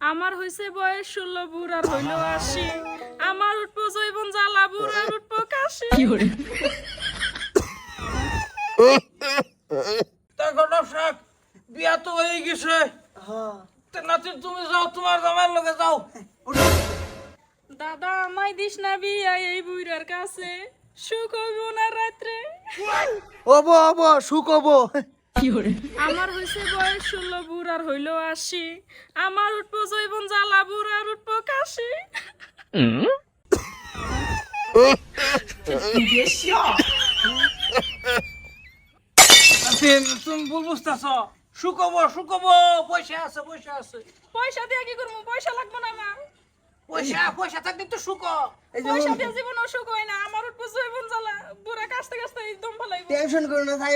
আমার হইছে বয়স ষোলো বুড়ার হইল আশি। আমার উঠবো জৈবন জ্বালা বুড়ার উঠবো কাশি। বিয়া তো হয়ে গেছে। নাতি তুমি যাও তোমার জামাইয়ের লগে যাও। দাদা আমায় দিস না বিয়া এই বুড়ার কাছে। সুখ হইব না রাত্রে। অব অব সুখ অব আমার হইছে বয়স ষোলো বুড়ার হইল আশি। আমার উঠবো জৈবন জ্বালা বুড়ার উঠবো কাশি। তুমি ভুল বুঝতেছ। শুকব শুকব পয়সা আছে পয়সা আছে। পয়সা দিয়ে কি করব? পয়সা লাগবে না আমার। পয়সা পয়সা থাকলে তো শুক পয়সা দিয়ে জীবন অসুখ হয় না। আমার উঠবো জৈবন জ্বালা। বুড়া কাশতে কাশতে একদম ফলাইব। টেনশন করো না তাই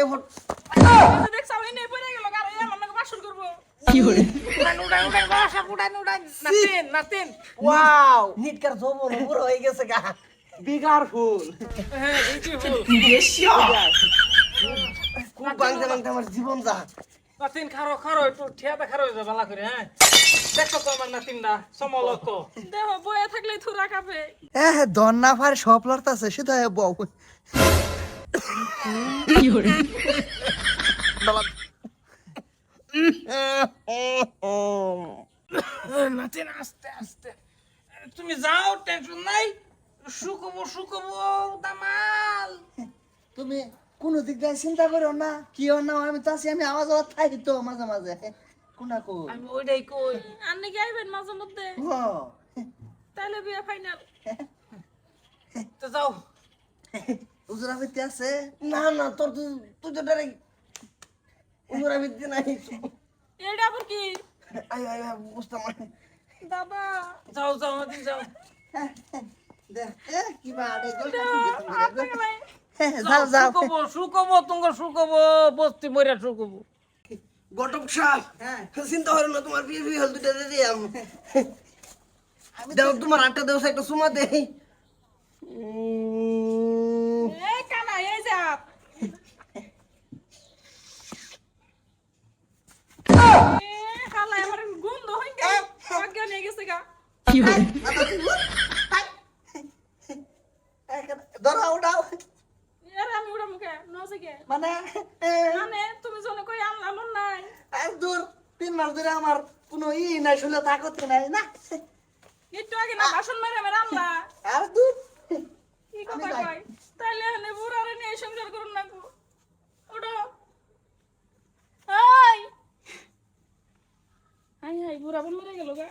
বিগার হ্যাঁ নাতিন খারো খারো ঠিয়াটা খারো হয়ে করে হ্যাঁ তো আমার দেহ থাকলে কাপে হ্যাঁ দন না সব সেটা বউ আস্তে আস্তে। তুমি যাও টেনশন নাই। শুকবো শুকবো দামাল। তুমি কোনো দিক দিয়ে চিন্তা করো না কি না আমি তো আছি আমি আওয়াজ আওয়াজ থাকি তো মাঝে মাঝে। কোনা কো আমি ওইটাই কই। আর নাকি আইবেন মাঝে মধ্যে? তাহলে বিয়ে ফাইনাল তো যাও। উজরা ভিত্তি আছে? না না তোর তুই তুই তো ডাইরেক্ট উজরা ভিত্তি নাই। এটা আবার কি? আই আই বুঝতাম। দাদা যাও যাও নাতিন যাও। যাও যাও শুকবো তোমার শুকবো বস্তি মরিয়া শুকবো গটক সাপ চিন্তা করো না তোমার বিয়ে বিয়ে হল দুটা দিয়ে দাও তোমার আটটা দেও একটা সুমা দেই উম, এই কানা এই যে হাত। এ, হালাই আমার গন্ধ হইন গে অজ্ঞান হয়ে গেছে গা ধরো উঠাও আমি উড়া মুখে নজে মানে মানে তুমি জনে কই আনলা নাই আর দূর তিন মাস ধরে আমার কোনো ই নাই শুলে তাকত নাই না একটু আগে না বাসন মেরে মেরে আনলা আর দূর কি কথা কই তাইলে হলে বুড়ারে নিয়ে সংসার করুন না গো হাই হাই হাই বুড়া বন মেরে গেল গা